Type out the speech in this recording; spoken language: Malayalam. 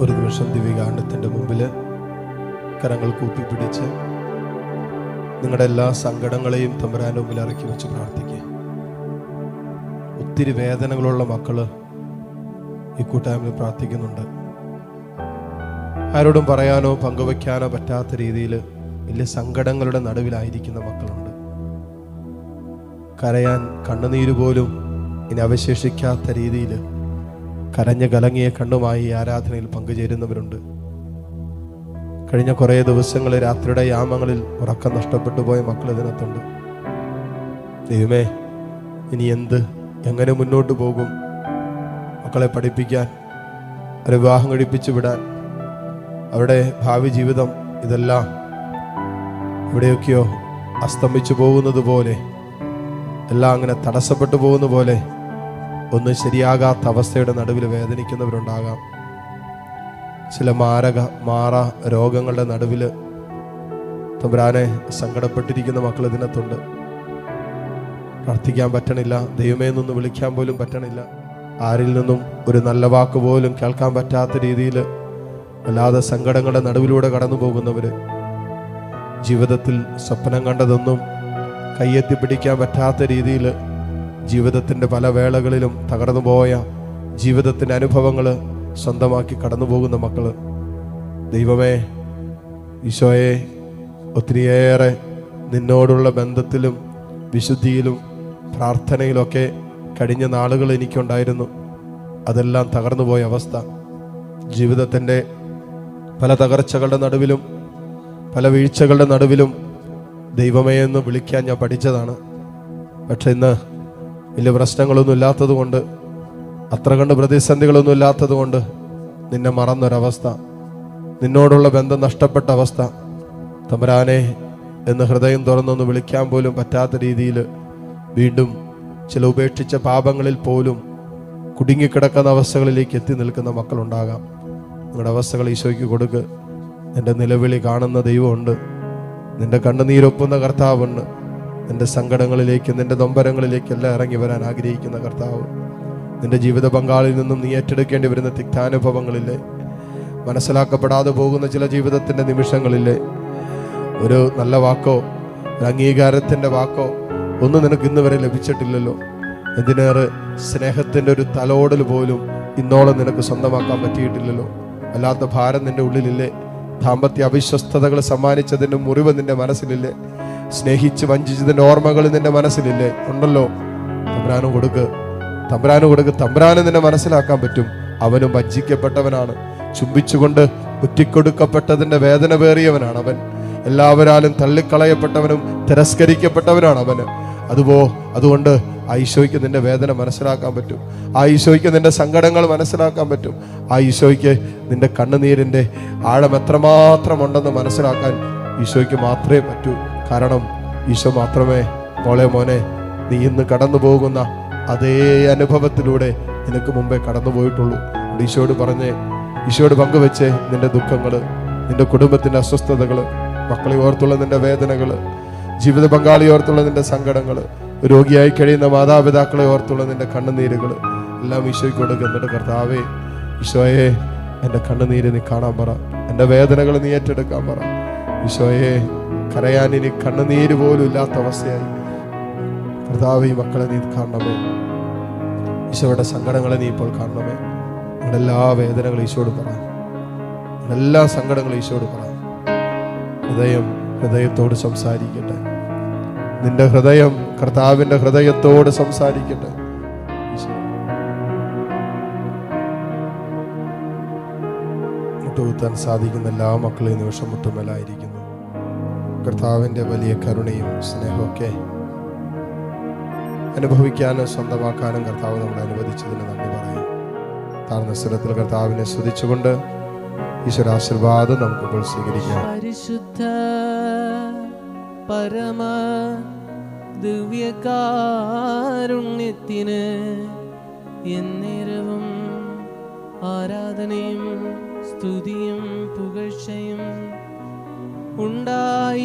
ഒരു നിമിഷം ദിവ്യകാണ്ഡത്തിന്റെ മുമ്പിൽ കരങ്ങൾ കൂപ്പിപ്പിടിച്ച് നിങ്ങളുടെ എല്ലാ സങ്കടങ്ങളെയും തമ്പുരാന്റെ മുമ്പിൽ ഇറക്കി വെച്ച് പ്രാർത്ഥിക്കുക. ഒത്തിരി വേദനകളുള്ള മക്കൾ ഈ കൂട്ടായ്മയിൽ പ്രാർത്ഥിക്കുന്നുണ്ട്. ആരോടും പറയാനോ പങ്കുവയ്ക്കാനോ പറ്റാത്ത രീതിയിൽ വലിയ സങ്കടങ്ങളുടെ നടുവിലായിരിക്കുന്ന മക്കളുണ്ട്. കരയാൻ കണ്ണുനീര് പോലും ഇനി അവശേഷിക്കാത്ത രീതിയിൽ കരഞ്ഞു കലങ്ങിയ കണ്ണുമായി ആരാധനയിൽ പങ്കുചേരുന്നവരുണ്ട്. കഴിഞ്ഞ കുറേ ദിവസങ്ങളിൽ രാത്രിയുടെ യാമങ്ങളിൽ ഉറക്കം നഷ്ടപ്പെട്ടു പോയ മക്കൾ ഇതിനകത്തുണ്ട്. ദൈവമേ ഇനി എന്ത്? എങ്ങനെ മുന്നോട്ട് പോകും? മക്കളെ പഠിപ്പിക്കാൻ ഒരു വിവാഹം കഴിപ്പിച്ചു വിടാൻ അവരുടെ ഭാവി ജീവിതം ഇതെല്ലാം എവിടെയൊക്കെയോ അസ്തമിച്ചു പോകുന്നത് പോലെ എല്ലാം അങ്ങനെ തടസ്സപ്പെട്ടു പോകുന്ന പോലെ ഒന്നും ശരിയാകാത്ത അവസ്ഥയുടെ നടുവിൽ വേദനിക്കുന്നവരുണ്ടാകാം. ചില മാരക മാറ രോഗങ്ങളുടെ നടുവിൽ തമ്പുരാനെ സങ്കടപ്പെട്ടിരിക്കുന്ന മക്കൾ ഇതിനകത്തുണ്ട്. പ്രാർത്ഥിക്കാൻ പറ്റണില്ല ദൈവമേ എന്നൊന്ന് വിളിക്കാൻ പോലും പറ്റണില്ല. ആരിൽ നിന്നും ഒരു നല്ല വാക്ക് പോലും കേൾക്കാൻ പറ്റാത്ത രീതിയിൽ അല്ലാതെ സങ്കടങ്ങളുടെ നടുവിലൂടെ കടന്നു പോകുന്നവർ ജീവിതത്തിൽ സ്വപ്നം കണ്ടതൊന്നും കയ്യെത്തി പിടിക്കാൻ പറ്റാത്ത രീതിയിൽ ജീവിതത്തിന്റെ പല വേളകളിലും തകർന്നു പോയ ജീവിതത്തിന്റെ അനുഭവങ്ങൾ സ്വന്തമാക്കി കടന്നു പോകുന്ന മക്കൾ ദൈവമേ ഈശോയെ ഒത്തിരിയേറെ നിന്നോടുള്ള ബന്ധത്തിലും വിശുദ്ധിയിലും പ്രാർത്ഥനയിലൊക്കെ കഴിഞ്ഞ നാളുകൾ എനിക്കുണ്ടായിരുന്നു. അതെല്ലാം തകർന്നു പോയ അവസ്ഥ. ജീവിതത്തിന്റെ പല തകർച്ചകളുടെ നടുവിലും പല വീഴ്ചകളുടെ നടുവിലും ദൈവമേ എന്ന് വിളിക്കാൻ ഞാൻ പഠിച്ചതാണ്. പക്ഷെ ഇന്ന് വലിയ പ്രശ്നങ്ങളൊന്നും ഇല്ലാത്തത് കൊണ്ട് അത്ര കണ്ട് പ്രതിസന്ധികളൊന്നും ഇല്ലാത്തത് കൊണ്ട് നിന്നെ മറന്നൊരവസ്ഥ നിന്നോടുള്ള ബന്ധം നഷ്ടപ്പെട്ട അവസ്ഥ തമ്പരാനെ എന്ന് ഹൃദയം തുറന്നൊന്ന് വിളിക്കാൻ പോലും പറ്റാത്ത രീതിയിൽ വീണ്ടും ചില ഉപേക്ഷിച്ച പാപങ്ങളിൽ പോലും കുടുങ്ങിക്കിടക്കുന്ന അവസ്ഥകളിലേക്ക് എത്തി നിൽക്കുന്ന മക്കളുണ്ടാകാം. നിങ്ങളുടെ അവസ്ഥകൾ ഈശോയ്ക്ക് കൊടുക്ക്. എന്റെ നിലവിളി കാണുന്ന ദൈവമുണ്ട്. നിന്റെ കണ്ണുനീരൊപ്പുന്ന കർത്താവുണ്ട്. നിന്റെ സങ്കടങ്ങളിലേക്ക് നിന്റെ നൊമ്പരങ്ങളിലേക്ക് എല്ലാം ഇറങ്ങി വരാൻ ആഗ്രഹിക്കുന്ന കർത്താവ്. നിന്റെ ജീവിത പങ്കാളിൽ നിന്നും നീ ഏറ്റെടുക്കേണ്ടി വരുന്ന തിക്താനുഭവങ്ങളില്ലേ? മനസ്സിലാക്കപ്പെടാതെ പോകുന്ന ചില ജീവിതത്തിന്റെ നിമിഷങ്ങളില്ലേ? ഒരു നല്ല വാക്കോ ഒരു അംഗീകാരത്തിന്റെ വാക്കോ ഒന്നും നിനക്ക് ഇന്ന് വരെ ലഭിച്ചിട്ടില്ലല്ലോ. എന്തിനേറെ സ്നേഹത്തിന്റെ ഒരു തലോടൽ പോലും ഇന്നോളം നിനക്ക് സ്വന്തമാക്കാൻ പറ്റിയിട്ടില്ലല്ലോ. അല്ലാത്ത ഭാരം നിന്റെ ഉള്ളിലില്ലേ? ദാമ്പത്യ അവിശ്വസ്തതകൾ സമ്മാനിച്ചതിന്റെ മുറിവ് നിന്റെ മനസ്സിലില്ലേ? സ്നേഹിച്ച് വഞ്ചിച്ചതിന്റെ ഓർമ്മകൾ നിന്റെ മനസ്സിലില്ലേ ഉണ്ടല്ലോ. തമ്പ്രാനും കൊടുക്ക്. തമ്പ്രാനും കൊടുക്ക്. തമ്പ്രാനും നിന്നെ മനസ്സിലാക്കാൻ പറ്റും. അവനും വഞ്ചിക്കപ്പെട്ടവനാണ്. ചുംബിച്ചുകൊണ്ട് കുറ്റിക്കൊടുക്കപ്പെട്ടതിന്റെ വേദന പേറിയവനാണ് അവൻ. എല്ലാവരാലും തള്ളിക്കളയപ്പെട്ടവനും തിരസ്കരിക്കപ്പെട്ടവനാണ് അവന്. അതുപോ അതുകൊണ്ട് ആ ഈശോയ്ക്ക് നിന്റെ വേദന മനസ്സിലാക്കാൻ പറ്റും. ആ ഈശോയ്ക്ക് നിന്റെ സങ്കടങ്ങൾ മനസ്സിലാക്കാൻ പറ്റും. ആ ഈശോയ്ക്ക് നിന്റെ കണ്ണുനീരിന്റെ ആഴം എത്രമാത്രം ഉണ്ടെന്ന് മനസ്സിലാക്കാൻ ഈശോയ്ക്ക് മാത്രമേ പറ്റൂ. കാരണം ഈശോ മാത്രമേ മോളെ മോനെ നീ ഇന്ന് കടന്നു പോകുന്ന അതേ അനുഭവത്തിലൂടെ നിനക്ക് മുമ്പേ കടന്നു പോയിട്ടുള്ളൂ ഈശോയോട് ഈശോട് ഈശോയോട് പങ്കുവെച്ച് നിന്റെ ദുഃഖങ്ങൾ നിന്റെ കുടുംബത്തിന്റെ അസ്വസ്ഥതകൾ മക്കളെ ഓർത്തുള്ള നിന്റെ വേദനകൾ ജീവിത പങ്കാളി ഓർത്തുള്ള നിന്റെ സങ്കടങ്ങൾ രോഗിയായി കഴിയുന്ന മാതാപിതാക്കളെ ഓർത്തുള്ള നിന്റെ കണ്ണുനീരുകൾ എല്ലാം ഈശോയ്ക്ക് കൊടുക്കുന്നുണ്ട് കർത്താവേ ഈശോയെ എന്റെ കണ്ണുനീര് നീ കാണാൻ പറ. എന്റെ വേദനകൾ നീ ഏറ്റെടുക്കാൻ പറ. ഈശോയെ കരയാൻ ഇനി കണ്ണുനീര് പോലും ഇല്ലാത്ത അവസ്ഥയായി. കർത്താവ് ഈ മക്കളെ നീ കാണണമേ. ഈശോയുടെ സങ്കടങ്ങളെ നീ ഇപ്പോൾ കാണണമേ. നിങ്ങളുടെ എല്ലാ വേദനകളും ഈശോട് പറ. നിങ്ങളുടെ എല്ലാ സങ്കടങ്ങളും ഈശോട് പറ. ഹൃദയം ഹൃദയത്തോട് സംസാരിക്കട്ടെ. നിന്റെ ഹൃദയം കർത്താവിന്റെ ഹൃദയത്തോട് സംസാരിക്കട്ടെ. മുട്ടുകുത്താൻ സാധിക്കുന്ന എല്ലാ മക്കളെയും നിമിഷം മുട്ടുമേലായിരിക്കുന്നു. കർത്താവിന്റെ വലിയ കരുണയും സ്നേഹമൊക്കെ അനുഭവിക്കാനും സ്വന്തമാക്കാനും കർത്താവ് നമ്മളെ അനുവദിച്ചതിന് നന്ദി പറയും. താഴ്ന്ന സ്ഥലത്തിൽ കർത്താവിനെ സ്തുതിച്ചുകൊണ്ട് ഈശ്വരാശീർവാദം നമുക്കിപ്പോൾ സ്വീകരിക്കാം. പരിശുദ്ധ പരമ ദിവ്യകാരുണ്യത്തിന് എന്നേരവും ആരാധനയും സ്തുതിയും പുകഴ്ചയും ഉണ്ടായിരിക്കട്ടേ.